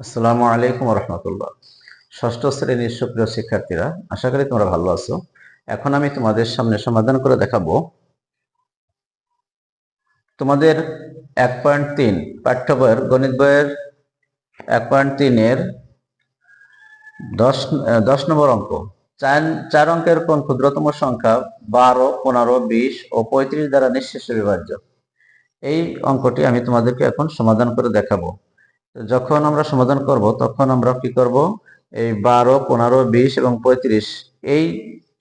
আসসালামু আলাইকুম রহমতুল্লাহ ষষ্ঠ শ্রেণির সুপ্রিয় শিক্ষার্থীরা, আশা করি তোমরা ভালো আছো। এখন আমি তোমাদের সামনে সমাধান করে দেখাবো। তোমাদের এক পয়েন্ট তিন পাঠ্য বইয়ের, গণিত বইয়ের এক পয়েন্ট তিনের দশ দশ নম্বর অঙ্ক। চার চার অঙ্কের কোন ক্ষুদ্রতম সংখ্যা বারো, পনেরো, বিশ ও পঁয়ত্রিশ দ্বারা নিঃশেষে বিভাজ্য? এই অঙ্কটি আমি তোমাদেরকে এখন সমাধান করে দেখাবো। যখন আমরা সমাধান করব, তখন আমরা কি করব? এই বারো, পনেরো, বিশ এবং পঁয়ত্রিশ, এই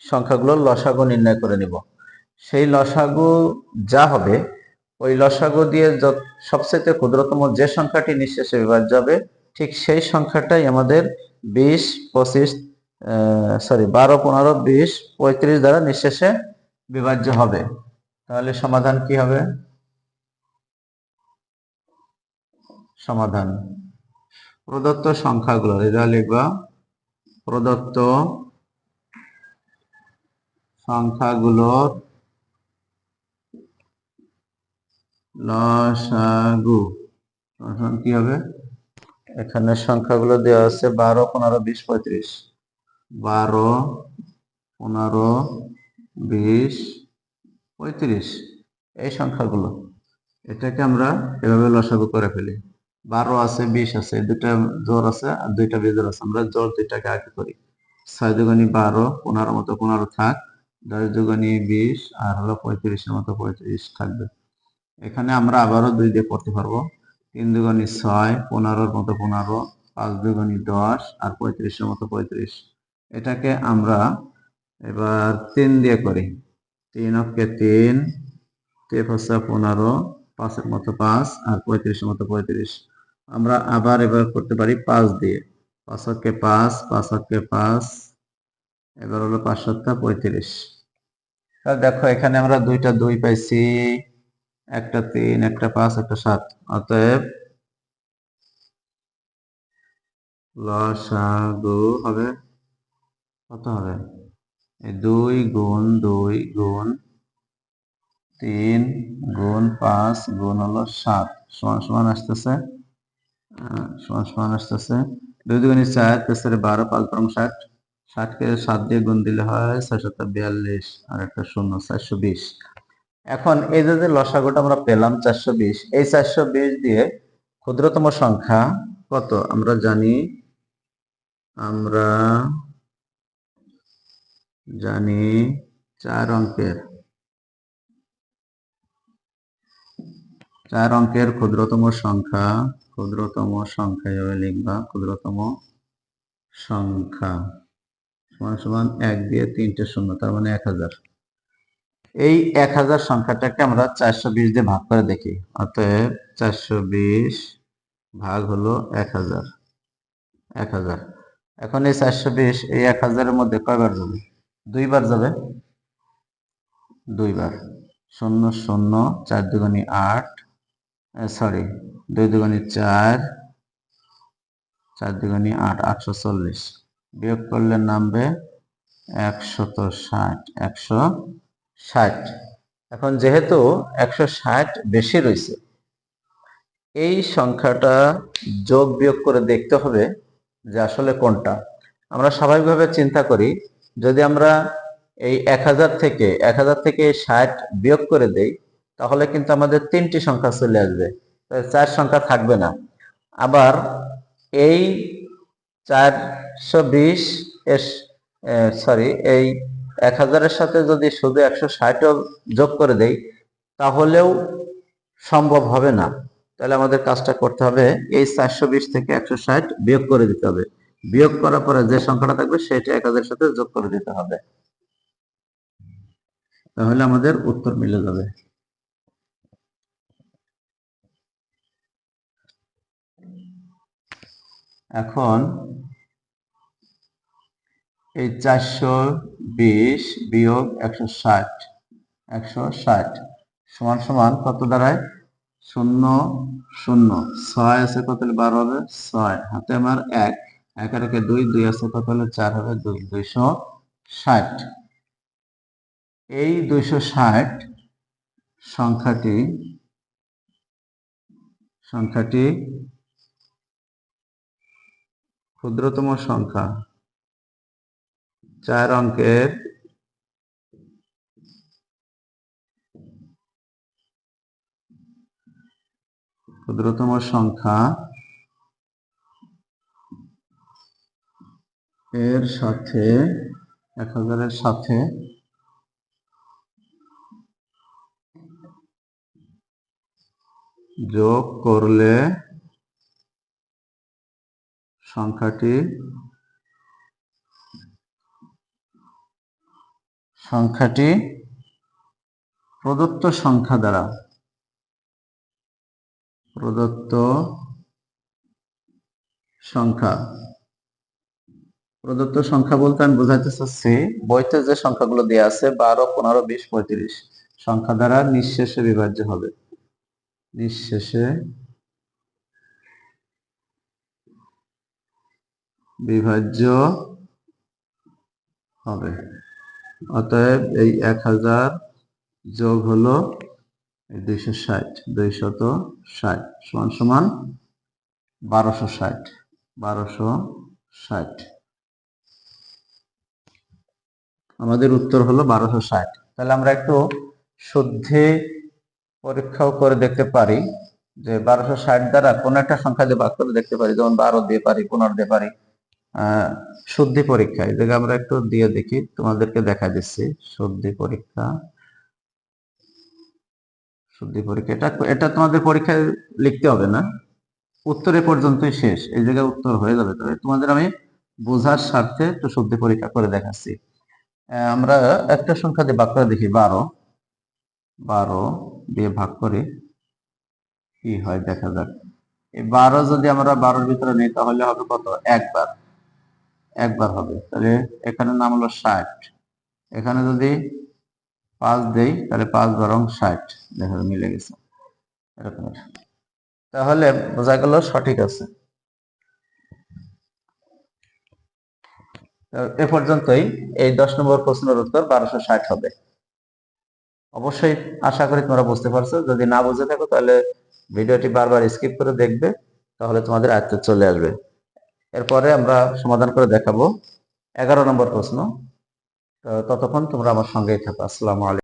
সংখ্যাগুলোর লসাগু নির্ণয় করে নিব। সেই লসাগু যা হবে, ওই লসাগু দিয়ে সবচেয়ে ক্ষুদ্রতম যে সংখ্যাটি নিঃশেষে বিভাজ্য হবে ঠিক সেই সংখ্যাটাই আমাদের বিশ, পঁচিশ সরি বারো, পনেরো, বিশ, পঁয়ত্রিশ দ্বারা নিঃশেষে বিভাজ্য হবে। তাহলে সমাধান কি হবে? সমাধান। প্রদত্ত সংখ্যাগুলো এটা লিখবা, প্রদত্ত সংখ্যাগুলোর লসাগু কি হবে? এখানে সংখ্যাগুলো দেওয়া আছে বারো, পনেরো, বিশ, পঁয়ত্রিশ। বারো, পনেরো, বিশ, পঁয়ত্রিশ। এই সংখ্যাগুলো। এটাকে আমরা এভাবে লসাগু করে ফেলি। বারো আছে, বিশ আছে দুটা জোর আছে আর দুইটা বেজোর আছে। আমরা জোর দুইটাকে আগে করি। ছয় দুগুনি বারো, পনেরো মতো, পনেরো থাক। দশ দুগুনি বিশ আর হলো পঁয়ত্রিশের মতো পঁয়ত্রিশ থাকবে। এখানে আমরা আবারও দুই দিয়ে করতে পারব। তিন দুগুনি ছয়, পনেরোর মতো পনেরো, পাঁচ দুগুনি দশ আর পঁয়ত্রিশের মতো পঁয়ত্রিশ। এটাকে আমরা এবার তিন দিয়ে করি। তিন অক্ষে তিন তেপ হচ্ছে পনেরো পাঁচের মতো পাঁচ আর পঁয়ত্রিশের মতো পঁয়ত্রিশ। আমরা আবার এবার করতে পারি পাঁচ দিয়ে। পাঁচ অক্ষে পাঁচ পাঁচ অক্ষে পাঁচ, এবার হলো পাঁচ পঁয়ত্রিশ। তাহলে দেখো এখানে আমরা দুইটা দুই পাইছি, একটা তিন, একটা পাঁচ, একটা সাত। অতএব হবে, কত হবে? দুই গুণ দুই গুণ তিন গুণ পাঁচ গুণ হলো সাত। সমান সমান আসতেছে? সমান সমান আসতেছে। দুই দুগুণি চার তেসরে বারো, পাঁচ বরং ষাট। ষাটকে সাত দিয়ে গুণ দিলে হয় ছয় বিয়াল্লিশ আর একটা শূন্য, চারশো বিশ। এখন এই যে যে লসাগুটা আমরা পেলাম চারশো বিশ, এই চারশো বিশ দিয়ে ক্ষুদ্রতম সংখ্যা কত? আমরা জানি আমরা জানি চার অঙ্কের। চার অঙ্কের ক্ষুদ্রতম সংখ্যা ক্ষুদ্রতম সংখ্যা এভাবে লিখবা, ক্ষুদ্রতম সংখ্যা। সমান সমান এক দিয়ে তিনটে শূন্য, তার মানে এক হাজার। এই এক হাজার সংখ্যাটাকে আমরা চারশো বিশ দিয়ে ভাগ করে দেখি। অতএব চারশো বিশ ভাগ হলো এক হাজার। এক হাজার। এখন এই চারশো বিশ, এই এক হাজারের মধ্যে কয়বার যাবে? দুইবার যাবে? দুইবার। শূন্য শূন্য, চার দুগুণি আট সরি দুই দুগুণি চার চার দুগুণি আট, আটশো চল্লিশ। বিয়োগ করলে নামবে একশত ষাট, একশো ষাট। এখন যেহেতু একশো ষাট বেশি রয়েছে, এই সংখ্যাটা যোগ বিয়োগ করে দেখতে হবে যে আসলে কোনটা। আমরা স্বাভাবিকভাবে চিন্তা করি, যদি আমরা এই এক হাজার থেকে, এক হাজার থেকে ষাট বিয়োগ করে দেই তাহলে কিন্তু আমাদের তিনটি সংখ্যা চলে আসবে। চার সংখ্যা থাকবে না। আবার এই চারশো বিশ এর সরি এই এক হাজারের সাথে যদি শুধু একশো ষাটও যোগ করে দেই, তাহলেও সম্ভব হবে না। তাহলে আমাদের কাজটা করতে হবে, এই চারশো বিশ থেকে একশো ষাট বিয়োগ করে দিতে হবে। বিয়োগ করার পরে যে সংখ্যাটা থাকবে, সেটা এক হাজারের সাথে যোগ করে দিতে হবে। তাহলে আমাদের উত্তর মিলে যাবে। এখন এই চারশো বিশ বিয়োগ একশো ষাট একশো ষাট সমান সমান কত দাঁড়ায়? শূন্য শূন্য। ছয় আছে কত হলে বারো হবে? ছয়। হাতে আমার এক। একের একে দুই দুই আছে কত হলে চার হবে? দুই। দুইশো ষাট। এই দুইশো ষাট সংখ্যাটি সংখ্যাটি ক্ষুদ্রতম সংখ্যা। চার অঙ্কের ক্ষুদ্রতম সংখ্যা এর সাথে এক হাজারের সাথে যোগ করলে সংখ্যাটি সংখ্যাটি প্রদত্ত সংখ্যা দ্বারা প্রদত্ত সংখ্যা। প্রদত্ত সংখ্যা বলতে আমি বোঝাতে চাচ্ছি, বইতে যে সংখ্যাগুলো দেওয়া আছে, বারো, পনেরো, বিশ, পঁয়ত্রিশ। সংখ্যা দ্বারা নিঃশেষে বিভাজ্য হবে। নিঃশেষে বিভাজ্য হবে। অতএব এই এক হাজার যোগ হলো দুইশো ষাট, দুইশত ষাট সমান সমান বারোশো ষাট বারোশো ষাট। আমাদের উত্তর হলো বারোশো ষাট। তাহলে আমরা একটু শুদ্ধি পরীক্ষাও করে দেখতে পারি যে বারোশো ষাট দ্বারা কোন একটা সংখ্যা দিয়ে ভাগ করে দেখতে পারি, যেমন বারো দিয়ে পারি, পনেরো দিয়ে পারি। শুদ্ধি পরীক্ষা। এই জায়গায় আমরা একটু দিয়ে দেখি, তোমাদেরকে দেখা দিচ্ছি। শুদ্ধি পরীক্ষা। শুদ্ধি পরীক্ষা, এটা এটা তোমাদের পরীক্ষায় লিখতে হবে না? উত্তরে পর্যন্তই শেষ। এই জায়গায় উত্তর হয়ে যাবে। তবে তোমাদের আমি বোঝার স্বার্থে একটু শুদ্ধি পরীক্ষা করে দেখাচ্ছি। আমরা একটা সংখ্যা দিয়ে ভাগ করে দেখি। বারো। বারো দিয়ে ভাগ করে কি হয়? দেখা যাক। এই বারো যদি আমরা বারোর ভিতরে নিই, তাহলে হবে কত? একবার। একবার হবে। তাহলে এখানে নাম হলো ষাট। এখানে যদি পাঁচ দেই, তাহলে পাঁচ বরং ষাট। দেখা, মিলে গেছে। এরকম তাহলে বোঝা গেল সঠিক আছে। এ পর্যন্তই। এই দশ নম্বর প্রশ্নের উত্তর বারোশো ষাট হবে। অবশ্যই আশা করি তোমরা বুঝতে পারছ। যদি না বুঝে থাকো, তাহলে ভিডিওটি বারবার স্কিপ করে দেখবে, তাহলে তোমাদের আয়ত্তে চলে আসবে। এরপরে আমরা সমাধান করে দেখাবো। এগারো নম্বর প্রশ্ন। ততক্ষণ তোমরা আমার সঙ্গেই থাকো। আসসালামু আলাইকুম।